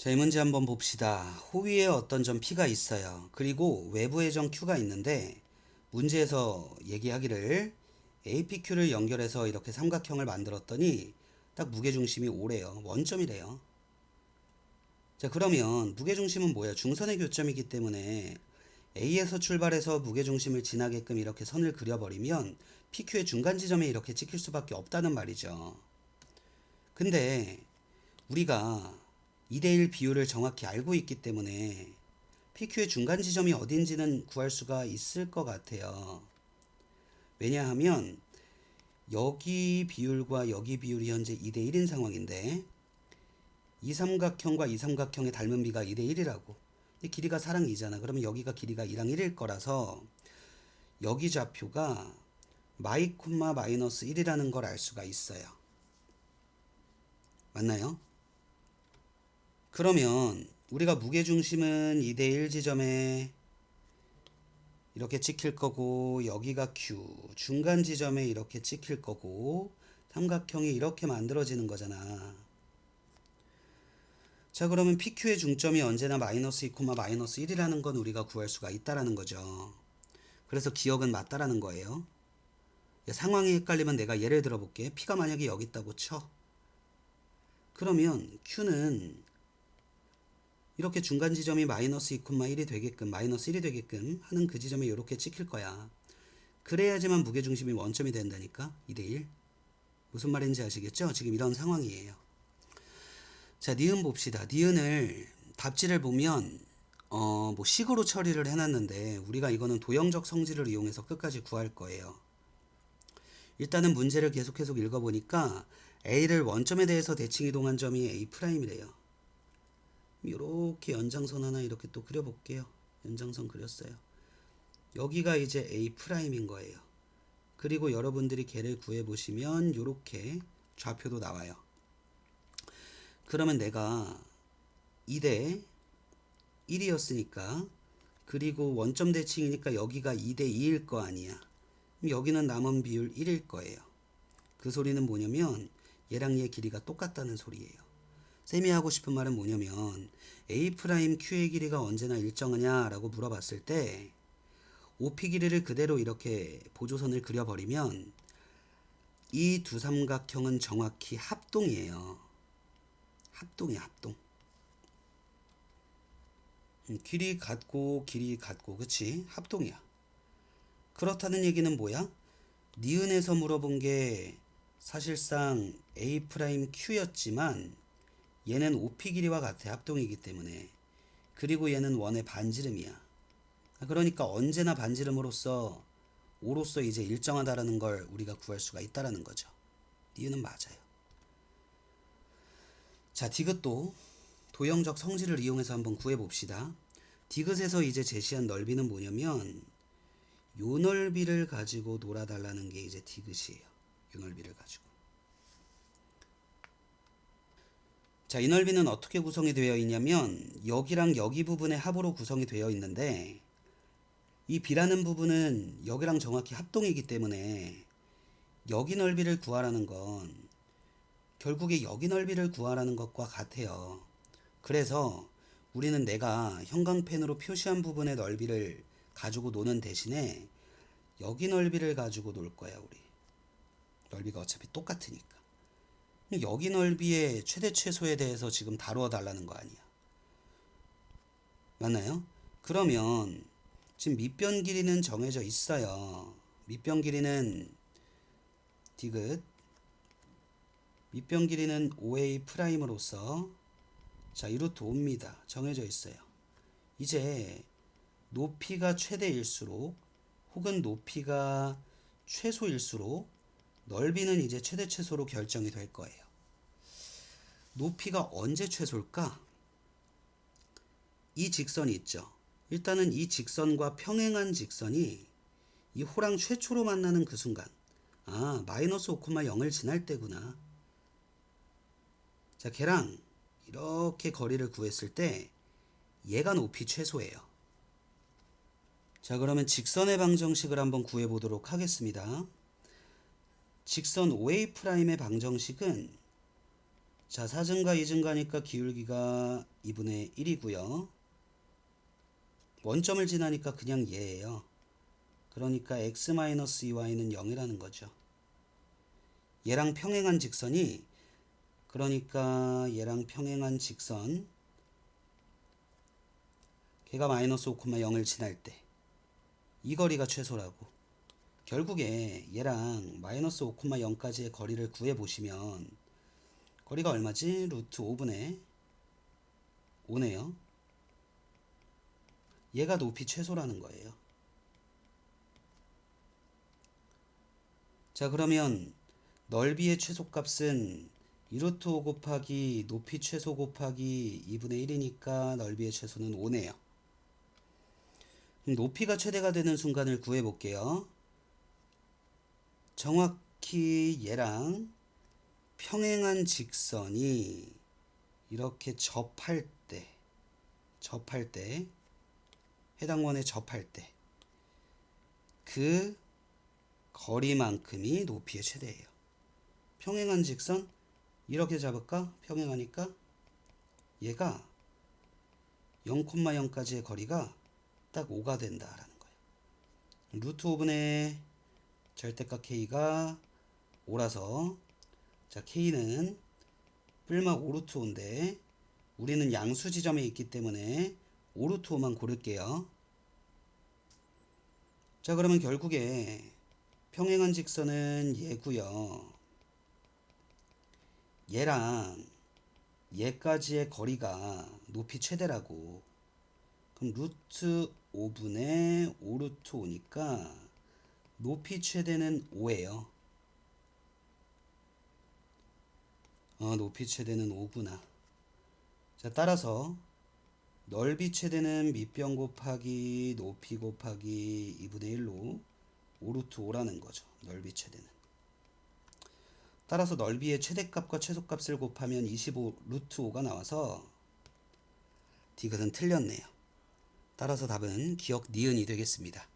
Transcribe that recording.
자, 이 문제 한번 봅시다. 호위에 어떤 점 P가 있어요. 그리고 외부의 점 Q가 있는데 문제에서 얘기하기를 APQ를 연결해서 이렇게 삼각형을 만들었더니 딱 무게중심이 오래요. 원점이래요. 자, 그러면 무게중심은 뭐야? 중선의 교점이기 때문에 A에서 출발해서 무게중심을 지나게끔 이렇게 선을 그려버리면 PQ의 중간 지점에 이렇게 찍힐 수밖에 없다는 말이죠. 근데 우리가 2대1 비율을 정확히 알고 있기 때문에 PQ의 중간 지점이 어딘지는 구할 수가 있을 것 같아요. 왜냐하면 여기 비율과 여기 비율이 현재 2대1인 상황인데 이 삼각형과 이 삼각형의 닮은 비가 2대1이라고 이 길이가 4랑 2잖아. 그러면 여기가 길이가 2랑 1일 거라서 여기 좌표가 마이 콤마 마이너스 1이라는 걸 알 수가 있어요. 맞나요? 그러면 우리가 무게중심은 2대1 지점에 이렇게 찍힐 거고 여기가 Q 중간 지점에 이렇게 찍힐 거고 삼각형이 이렇게 만들어지는 거잖아. 자 그러면 PQ의 중점이 언제나 마이너스 2, 마이너스 1이라는 건 우리가 구할 수가 있다라는 거죠. 그래서 기억은 맞다라는 거예요. 상황이 헷갈리면 내가 예를 들어 볼게. P가 만약에 여기 있다고 쳐. 그러면 Q는 이렇게 중간 지점이 마이너스 2, 1이 되게끔 마이너스 1이 되게끔 하는 그 지점에 이렇게 찍힐 거야. 그래야지만 무게중심이 원점이 된다니까. 2대1. 무슨 말인지 아시겠죠? 지금 이런 상황이에요. 자, 니은 봅시다. 니은을 답지를 보면 어, 뭐 식으로 처리를 해놨는데 우리가 이거는 도형적 성질을 이용해서 끝까지 구할 거예요. 일단은 문제를 계속 계속 읽어보니까 A를 원점에 대해서 대칭 이동한 점이 A'이래요. 이렇게 연장선 하나 이렇게 또 그려볼게요. 연장선 그렸어요. 여기가 이제 A'인 거예요. 그리고 여러분들이 걔를 구해 보시면 이렇게 좌표도 나와요. 그러면 내가 2대 1이었으니까 그리고 원점 대칭이니까 여기가 2대 2일 거 아니야. 여기는 남은 비율 1일 거예요. 그 소리는 뭐냐면 얘랑 얘 길이가 똑같다는 소리예요. 쌤이 하고 싶은 말은 뭐냐면 A 프라임 Q의 길이가 언제나 일정하냐라고 물어봤을 때 OP 길이를 그대로 이렇게 보조선을 그려버리면 이 두 삼각형은 정확히 합동이에요. 합동이야 합동. 음, 길이 같고 길이 같고 그치 합동이야. 그렇다는 얘기는 뭐야? 니은에서 물어본 게 사실상 A 프라임 Q였지만 얘는 OP 길이와 같아 합동이기 때문에 그리고 얘는 원의 반지름이야. 그러니까 언제나 반지름으로서 5로서 이제 일정하다라는 걸 우리가 구할 수가 있다라는 거죠. 니은은 맞아요. 자, 디귿도 도형적 성질을 이용해서 한번 구해 봅시다. 디귿에서 이제 제시한 넓이는 뭐냐면 요 넓이를 가지고 놀아달라는 게 이제 디귿이에요. 요 넓이를 가지고. 자, 이 넓이는 어떻게 구성이 되어 있냐면 여기랑 여기 부분의 합으로 구성이 되어 있는데 이 B라는 부분은 여기랑 정확히 합동이기 때문에 여기 넓이를 구하라는 건 결국에 여기 넓이를 구하라는 것과 같아요. 그래서 우리는 내가 형광펜으로 표시한 부분의 넓이를 가지고 노는 대신에 여기 넓이를 가지고 놀 거야, 우리. 넓이가 어차피 똑같으니까. 여기 넓이의 최대 최소에 대해서 지금 다루어 달라는 거 아니야. 맞나요? 그러면 지금 밑변 길이는 정해져 있어요. 밑변 길이는 디귿 밑변 길이는 OA 프라임으로서 자, 이루트 5입니다. 정해져 있어요. 이제 높이가 최대일수록 혹은 높이가 최소일수록 넓이는 이제 최대 최소로 결정이 될 거예요. 높이가 언제 최소일까? 이 직선이 있죠. 일단은 이 직선과 평행한 직선이 이 호랑 최초로 만나는 그 순간 아 마이너스 5,0을 지날 때구나. 자 걔랑 이렇게 거리를 구했을 때 얘가 높이 최소예요. 자 그러면 직선의 방정식을 한번 구해 보도록 하겠습니다. 직선 OA 프라임의 방정식은 자, 4증가 2증가니까 기울기가 2분의 1이고요. 원점을 지나니까 그냥 얘예요. 그러니까 x-2y는 0이라는 거죠. 얘랑 평행한 직선이 그러니까 얘랑 평행한 직선 걔가 마이너스 5,0을 지날 때 이 거리가 최소라고 결국에 얘랑 마이너스 5,0까지의 거리를 구해 보시면 거리가 얼마지? 루트 5분의 5네요. 얘가 높이 최소라는 거예요. 자 그러면 넓이의 최소값은 2루트 5 곱하기 높이 최소 곱하기 2분의 1이니까 넓이의 최소는 5네요. 그럼 높이가 최대가 되는 순간을 구해 볼게요. 정확히 얘랑 평행한 직선이 이렇게 접할 때 접할 때 해당 원에 접할 때 그 거리만큼이 높이의 최대예요. 평행한 직선 이렇게 잡을까? 평행하니까 얘가 0,0까지의 거리가 딱 5가 된다라는 거예요. 루트 5분의 절대값 k가 5라서 자 k는 뿔막 5루트 5인데 우리는 양수 지점에 있기 때문에 5루트 5만 고를게요. 자 그러면 결국에 평행한 직선은 얘고요. 얘랑 얘까지의 거리가 높이 최대라고. 그럼 루트 5분의 5루트 5니까 높이 최대는 5예요. 어, 높이 최대는 5구나. 자, 따라서 넓이 최대는 밑변 곱하기 높이 곱하기 2분의 1로 5루트 5라는 거죠. 넓이 최대는. 따라서 넓이의 최대값과 최소값을 곱하면 25 루트 5가 나와서 디귿은 틀렸네요. 따라서 답은 기억 니은이 되겠습니다.